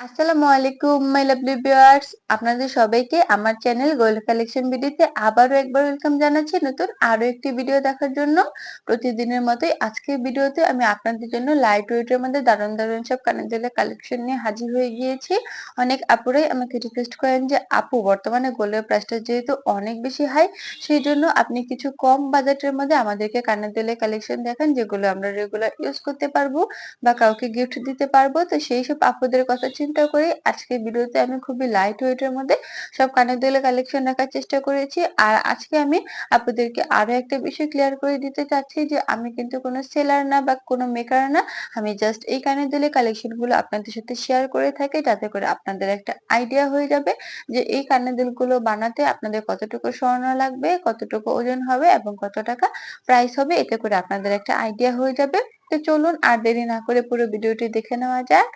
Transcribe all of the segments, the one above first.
আসসালামু আলাইকুম my lovely viewers আপনাদের সবাইকে আমার চ্যানেল গোল্ড কালেকশন ভিডিওতে আবারও একবার ওয়েলকাম জানাচ্ছি নতুন আরও একটি ভিডিও দেখার জন্য। প্রতিদিনের মতোই আজকের ভিডিওতে আমি আপনাদের জন্য লাইট ওয়েটের মধ্যে দারুণ দারুণ সব কানের কালেকশন নিয়ে হাজির হয়ে গিয়েছি। অনেক আপুরাই আমাকে রিকোয়েস্ট করেন যে, আপু, বর্তমানে গোল্ডের প্রাইসটা যেহেতু অনেক বেশি হাই সেই জন্য আপনি কিছু কম বাজেটের মধ্যে আমাদেরকে কানের দুলের কালেকশন দেখান, যেগুলো আমরা রেগুলার ইউজ করতে পারব বা কাউকে গিফট দিতে পারব। তো সেই সব আপুদের কথা চিন্তা করে আজকের ভিডিওতে আমি খুবই লাইট ওয়েটের মধ্যে সব কানের দুলের কালেকশন রাখার চেষ্টা করেছি। আর আজকে আমি আপনাদেরকে আরও একটা বিষয় ক্লিয়ার করে দিতে চাচ্ছি যে, আমি কিন্তু কোনো সেলার না বা কোনো মেকার না। আমি জাস্ট এই কানের দুলের কালেকশনগুলো আপনাদের সাথে শেয়ার করে থাকি যাতে করে আপনাদের একটা আইডিয়া হয়ে যাবে যে, এই কানের দুলগুলো বানাতে আপনাদের কতটুকু স্বর্ণ লাগবে, কতটুকু ওজন হবে এবং কত টাকা প্রাইস হবে এতে করে আপনাদের একটা আইডিয়া হয়ে যাবে। তো চলুন আর দেরি না করে পুরো ভিডিওটি দেখে নেওয়া যাক।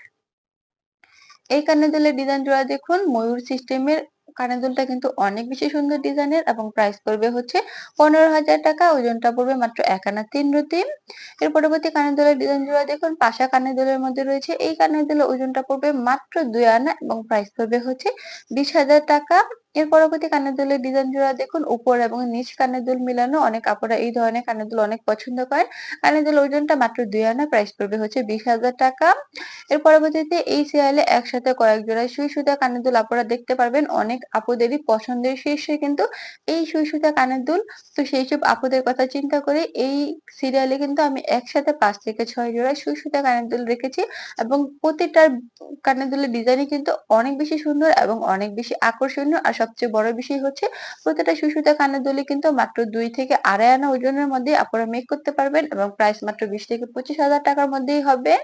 এই কানের দুলের ডিজাইন জোড়া দেখুন, ময়ূর সিস্টেমের কানের দুলটা কিন্তু অনেক বেশি সুন্দর ডিজাইনের এবং প্রাইস পড়বে হচ্ছে পনেরো হাজার টাকা, ওজনটা পড়বে মাত্র এক আনা তিন রুটি এর পরবর্তী কানের দুলের ডিজাইন জোড়া দেখুন, পাশা কানের দুলের মধ্যে রয়েছে, এই কানের দুলের ওজনটা পড়বে মাত্র দুই আনা এবং প্রাইস পড়বে হচ্ছে বিশ হাজার টাকা। এর পরবর্তী কানের দুলের ডিজাইন জোড়া দেখুন, উপর এবং নিচ কানের দুল মিলানো, অনেক আপুরা এই ধরনের কানের দুল অনেক পছন্দ করেন কানের দুল ওজনটা মাত্র দুই আনা প্রাইস পড়বে হচ্ছে বিশ হাজার টাকা। এর পরবর্তীতে এই সিরিয়ালে একসাথে কয়েক জোড়া সুই সুতা কানের দুল আপনারা দেখতে পারবেন, অনেক আপুদেরই পছন্দের শীর্ষে কিন্তু এই সুই সুতা কানের দুল। তো সেই সব আপুদের কথা চিন্তা করে এই সিরিয়ালে কিন্তু আমি একসাথে পাঁচ থেকে ছয় জোড়া সুই সুতা কানের দুল রেখেছি এবং প্রতিটার কানের দুলের ডিজাইনই কিন্তু অনেক বেশি সুন্দর এবং অনেক বেশি আকর্ষণীয়। আর সবচেয়ে বড় বিষয় হচ্ছে প্রতিটা শিশুতে কানের দুলি কিন্তু মাত্র দুই থেকে আড়াই আনা ওজনের মধ্যে আপনারা মেক করতে পারবেন এবং প্রাইস মাত্র বিশ থেকে পঁচিশ হাজার টাকার মধ্যেই হবে।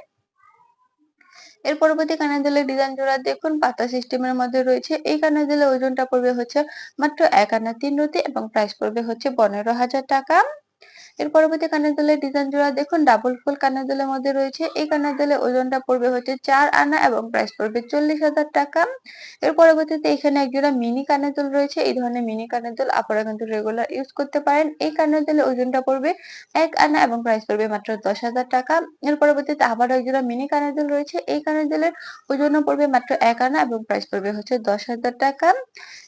এর পরবর্তী কানের দুলের ডিজাইন জোড়া দেখুন, পাতা সিস্টেমের মধ্যে রয়েছে। এই কানের দুলের ওজনটা পড়বে হচ্ছে মাত্র এক আনা তিন রতি এবং প্রাইস পড়বে হচ্ছে পনেরো হাজার টাকা। এর পরবর্তী কানের দুলের ডিজাইন জোড়া দেখুন ডাবল ফুল কানের দুলের মধ্যে রয়েছে। এই কানের দুলের ওজনটা পড়বে হচ্ছে চার আনা এবং প্রাইস পড়বে চল্লিশ হাজার টাকা। এর পরবর্তীতে এখানে এক জোড়া মিনি কানের দুল রয়েছে। এই ধরনের মিনি কানের দুল আপনারা কিন্তু রেগুলার ইউজ করতে পারেন। এই কানের দুলের ওজনটা পড়বে এক আনা এবং প্রাইস পড়বে মাত্র দশ হাজার টাকা। এর পরবর্তীতে আবার এক জোড়া মিনি কানের দুল রয়েছে। এই কানের দুলের ওজনও পড়বে মাত্র এক আনা এবং প্রাইস পড়বে হচ্ছে দশ হাজার টাকা।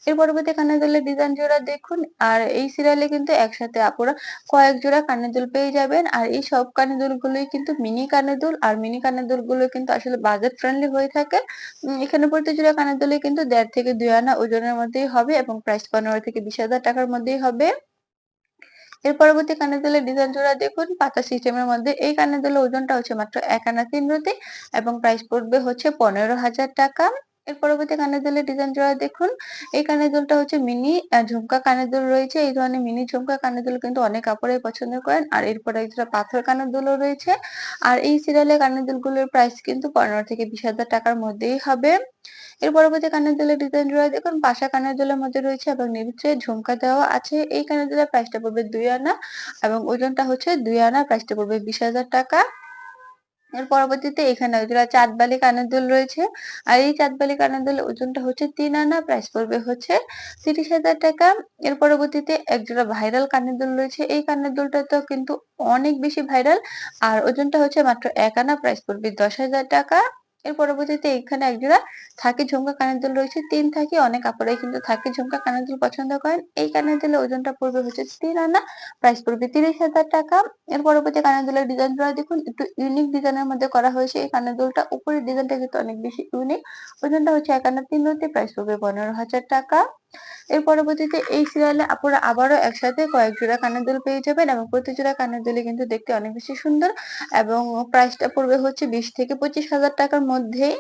এর পরবর্তী কানের দুলের ডিজাইন জোড়া দেখুন। আর এই সিরিয়ালে কিন্তু একসাথে আপনারা কয়েক জোড়া কানের দুল পেয়ে যাবেন। আর এই সব কানের দুলগুলোই কিন্তু মিনি কানের দুল। আর মিনি কানের দুলগুলো কিন্তু আসলে বাজেট ফ্রেন্ডলি হয়ে থাকে। এখানে প্রতি জোড়া কানের দুলে কিন্তু দেড় থেকে দুই আনা ওজনের মধ্যেই হবে এবং প্রাইস পনেরো থেকে বিশ হাজার টাকার মধ্যেই হবে। এর পরবর্তী কানের দুলের ডিজাইন জোড়া দেখুন। পাতা সিস্টেমের মধ্যে এই কানের দুলের ওজনটা হচ্ছে মাত্র এক আনা তিন রতি এবং প্রাইস পড়বে হচ্ছে পনেরো হাজার টাকা। এর পরবর্তী কানের দুলের ডিজাইন জোড়া দেখুন। এই কানের দুলটা হচ্ছে মিনি ঝুমকা কানের দুল রয়েছে। এই ধরনের মিনি ঝুমকা কানের দুল কিন্তু অনেক কাপড়ে পছন্দ করেন। আর এরপরে পাথর কানের দুলও রয়েছে। আর এই সিরিয়ালে কানের দুলগুলোর প্রাইস কিন্তু পনেরো থেকে বিশ হাজার টাকার মধ্যেই হবে। এর পরবর্তী কানের দুলের ডিজাইন জোড়া দেখুন। পাশা কানের দুলের মধ্যে রয়েছে এবং নিচে ঝুমকা দেওয়া আছে। এই কানের দুলের প্রাইসটা পড়বে দুই আনা এবং ওজনটা হচ্ছে দুই আনা প্রাইসটা পড়বে বিশ হাজার টাকা। এর পরবর্তীতে এখানে একজোড়া চাঁদবালি কানের দুল রয়েছে। আর এই চাঁদবালি কানের দুল ওজনটা হচ্ছে তিন আনা প্রাইস পড়বে হচ্ছে তিরিশ হাজার টাকা। এর পরবর্তীতে একজোড়া ভাইরাল কানের দুল রয়েছে। এই কানের দুলটা তো কিন্তু অনেক বেশি ভাইরাল আর ওজনটা হচ্ছে মাত্র এক আনা প্রাইস পড়বে দশ হাজার টাকা। এর পরবর্তীতে এখানে একজোড়া থাকি ঝুমকা কানের দুল রয়েছে, তিন থাকি, অনেক কাপড়াই কিন্তু থাকি ঝুমকা কানের দুল পছন্দ করেন। এই কানের দুলের ওজনটা পড়বে হচ্ছে তিন আনা প্রাইস পড়বে তিরিশ হাজার টাকা। এর পরবর্তী কানের দুলের ডিজাইনগুলা দেখুন, একটু ইউনিক ডিজাইনের মধ্যে করা হয়েছে। এই কানের দুলটা উপরের ডিজাইনটা কিন্তু অনেক বেশি ইউনিক ওজনটা হচ্ছে এক আনা তিন প্রাইস পড়বে পনেরো হাজার টাকা। এর পরবর্তীতে এই সিরিয়ালে আপনারা আবারও একসাথে কয়েক জোড়া কানের দুল পেয়ে যাবেন এবং প্রতি জোড়া কানের দুলে কিন্তু দেখতে অনেক বেশি সুন্দর এবং প্রাইসটা পড়বে হচ্ছে বিশ থেকে পঁচিশ হাজার টাকার মধ্যেই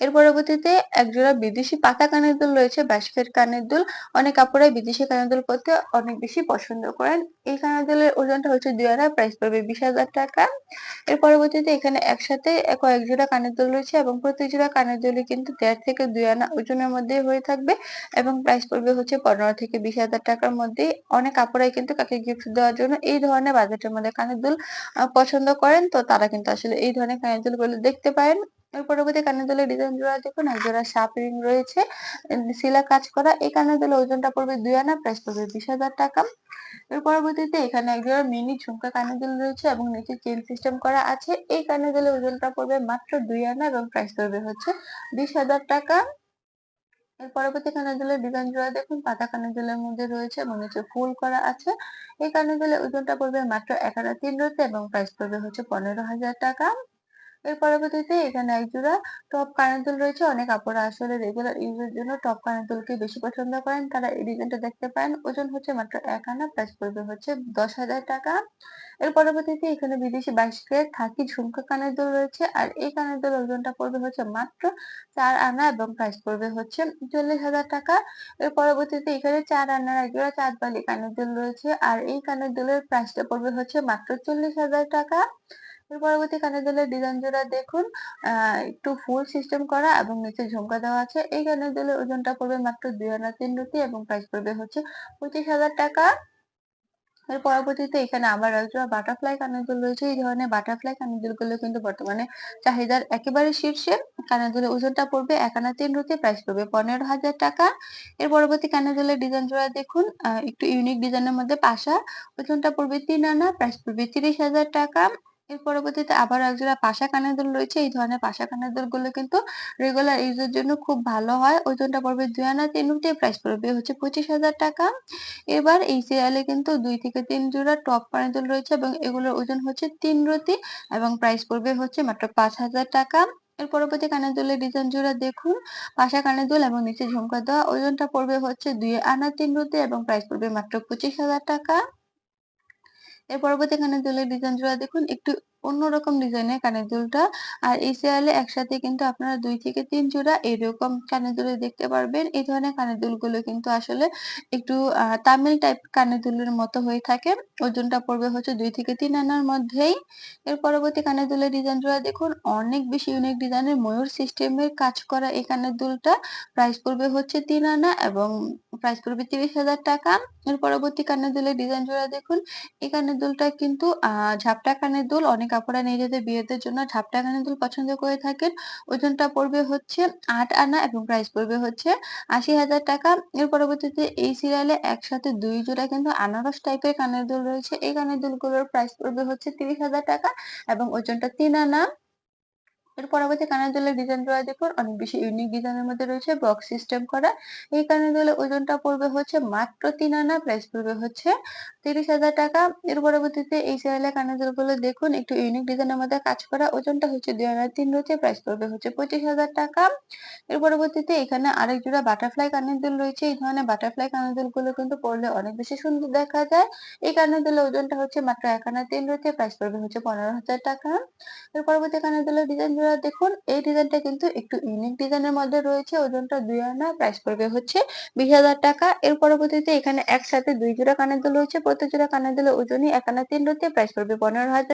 এর পরবর্তীতে একজোড়া বিদেশি পাতা কানের দুল রয়েছে বাঁশফের কানের দুল। অনেক কাপড়াই বিদেশি কানের দুল পরতে অনেক বেশি পছন্দ করেন। এই কানের দুলের ওজনটা হচ্ছে দুই আনা প্রাইস পড়বে বিশ হাজার টাকা। এর পরবর্তীতে এখানে একসাথে কয়েক জোড়া কানের দুল রয়েছে এবং প্রতি জোড়া কানের দুলই কিন্তু দেড় থেকে দুই আনা ওজনের মধ্যে হয়ে থাকবে এবং প্রাইস পড়বে হচ্ছে পনেরো থেকে বিশ হাজার টাকার মধ্যে। অনেক কাপড়াই কিন্তু কাকে গিফট দেওয়ার জন্য এই ধরনের বাজেটের মধ্যে কানের দুল পছন্দ করেন। তো তারা কিন্তু আসলে এই ধরনের কানের দুলগুলো দেখতে পারেন। এর পরবর্তী কানের দুলের ডিজাইন জোড়া দেখুন এক জোড়া সাপ রিং রয়েছে। শিলা কাজ করা, এই কানের দুলের ওজনটা পড়বে দুই আনা প্রাইস পড়বে বিশ হাজার টাকা। এর পরবর্তীতে এখানে এক জোড়া মিনি ঝুমকা কানের দুল রয়েছে এবং নিচে চেন সিস্টেম করা আছে। এই কানের দুলের ওজনটা পড়বে মাত্র দুই আনা এবং প্রাইস পড়বে হচ্ছে বিশ হাজার টাকা। এর পরবর্তী কানের দুলের ডিজাইন জোড়া দেখুন, পাতা কানের দুলের মধ্যে রয়েছে নিচে ফুল করা আছে। এই কানের দুলের ওজনটা পড়বে মাত্র এক হাজার তিন রয়েছে এবং প্রাইস পড়বে হচ্ছে পনেরো হাজার টাকা। এর পরবর্তীতে এখানে এক জোড়া টপ কানের রয়েছে। অনেক আপুরা আসলে রেগুলার ইউজের জন্য টপ কানের বেশি পছন্দ করেন। তারা এই ডিজাইনটা দেখতে পারেন। ওজন হচ্ছে মাত্র এক আনা প্রাইস পড়বে হচ্ছে দশ হাজার টাকা। এর পরবর্তীতে এখানে বিদেশি বাইশ থাকি ঝুমকা কানের দুল রয়েছে। আর এই কানের দুল ওজনটা পড়বে হচ্ছে মাত্র চার আনা এবং প্রাইস পড়বে হচ্ছে চল্লিশ হাজার টাকা। এর পরবর্তীতে এখানে চার আনার এক জোড়া চাঁদ বালি কানের দুল রয়েছে। আর এই কানের দুলের প্রাইসটা পড়বে হচ্ছে মাত্র চল্লিশ হাজার টাকা। এর পরবর্তী কানের দুলের ডিজাইন জোড়া দেখুন একটু ফুল সিস্টেম করা এবং নিচে ঝুমকা দেওয়া আছে। এই কানের দুলের ওজনটা পড়বে মাত্র দুই আনা তিন রুটি এবং প্রাইস পড়বে হচ্ছে পঁচিশ হাজার টাকা। এর পরবর্তীতে এখানে আবার একজোড়া বাটারফ্লাই কানের দুল রয়েছে। এই ধরনের বাটারফ্লাই কানের দুলগুলো কিন্তু বর্তমানে চাহিদার একেবারে শীর্ষে। কানের দুলের ওজনটা পড়বে এক আনা তিন রুটি প্রাইস পড়বে পনেরো হাজার টাকা। এর পরবর্তী কানের দুলের ডিজাইন জোড়া দেখুন একটু ইউনিক ডিজাইনের মধ্যে পাশা। ওজনটা পড়বে তিন আনা প্রাইস পড়বে তিরিশ হাজার টাকা। এর পরবর্তীতে আবার একজোড়া পাশা কানের দুল রয়েছে। এই ধরনের পাশা কানের দুলগুলো কিন্তু রেগুলার ইউজের জন্য খুব ভালো হয়। ওজনটা পড়বে দুই আনা তিন রুটি প্রাইস পড়বে হচ্ছে পঁচিশ হাজার টাকা। এবার এই সিরিয়ালে কিন্তু দুই থেকে তিন জোড়া টপ কানের দুল রয়েছে এবং এগুলোর ওজন হচ্ছে তিন রতি এবং প্রাইস পড়বে হচ্ছে মাত্র পাঁচ হাজার টাকা। এর পরবর্তী কানের দুলের ডিজাইন জোড়া দেখুন। পাশা কানের দুল এবং নিচে ঝুমকা দেওয়া ওজনটা পড়বে হচ্ছে দুই আনা তিন রতি এবং প্রাইস পড়বে মাত্র পঁচিশ হাজার টাকা। এর পরবর্তী কানের দুলের ডিজাইন জোড়া দেখুন, একটু অন্যরকম ডিজাইনের কানের দুলটা। আর এই সিরিয়ালে একসাথে কিন্তু আপনারা দুই থেকে তিন জোড়া এরকম কানের দুল দেখতে পারবেন। এই ধরনের কানের দুলগুলো কিন্তু আসলে একটু তামিল টাইপ কানের দুলের মতো হয়ে থাকে। ওজনটা পড়বে হচ্ছে দুই থেকে তিন আনার মধ্যেই। এর পরবর্তী কানের দুলের ডিজাইন জোড়া দেখুন, অনেক বেশি ইউনিক ডিজাইনের ময়ূর সিস্টেমের কাজ করা এই কানের দুলটা। প্রাইস পড়বে হচ্ছে তিন আনা এবং প্রাইস পড়বে তিরিশ হাজার টাকা। এর পরবর্তী কানের দুলের ডিজাইন জোড়া দেখুন, এই কানের দুলটা কিন্তু ঝাপটা কানের দুল, অনেক আপুরা নিজেদের বিয়েদের জন্য ঝাপটা কানের দুল পছন্দ করে থাকেন। ওজনটা পড়বে হচ্ছে আট আনা এবং প্রাইস পড়বে হচ্ছে আশি হাজার টাকা। এর পরবর্তীতে এই সিরিয়ালে একসাথে দুই জোড়া কিন্তু আনারস টাইপের কানের দুল রয়েছে। এই কানের দুলগুলোর প্রাইস পড়বে হচ্ছে তিরিশ হাজার টাকা এবং ওজনটা তিন আনা। এর পরবর্তী কানের দুলের ডিজাইন জোড়া দেখুন। অনেক বেশি ইউনিক ডিজাইনের মধ্যে রয়েছে বক্স সিস্টেম করা। এই কানের দুলের ওজনটা পড়বে হচ্ছে মাত্র তিন আনা প্রাইস পড়বে হচ্ছে তিরিশ হাজার টাকা। এর পরবর্তীতে এই সিরিয়ালের কানের দুলগুলো দেখুন, একটু ইউনিক ডিজাইনের মধ্যে কাজ করা। ওজনটা হচ্ছে দুই আনা তিন রয়েছে প্রাইস পড়বে হচ্ছে পঁচিশ হাজার টাকা। এর পরবর্তীতে এখানে আরেক জোড়া বাটারফ্লাই কানের দুল রয়েছে। এই ধরনের বাটারফ্লাই কানের দুলগুলো কিন্তু পড়লে অনেক বেশি সুন্দর দেখা যায়। এই কানের দুলের ওজনটা হচ্ছে মাত্র এক আনা তিন রয়েছে প্রাইস পড়বে হচ্ছে পনেরো হাজার টাকা। এর পরবর্তী কানের দুলের ডিজাইন জোড়া দেখুন, এই ডিজাইনটা কিন্তু একটু ইউনিক ডিজাইনের মধ্যে রয়েছে। ওজনটা দুই আনা প্রাইস পড়বে হচ্ছে বিশ হাজার টাকা। এর পরবর্তীতে এখানে একসাথে দুই জোড়া কানের দুল রয়েছে। প্রত্যেক জোড়া কানের দুলের ওজনই এক আনা তিন রয়েছে প্রাইস পড়বে পনেরো হাজার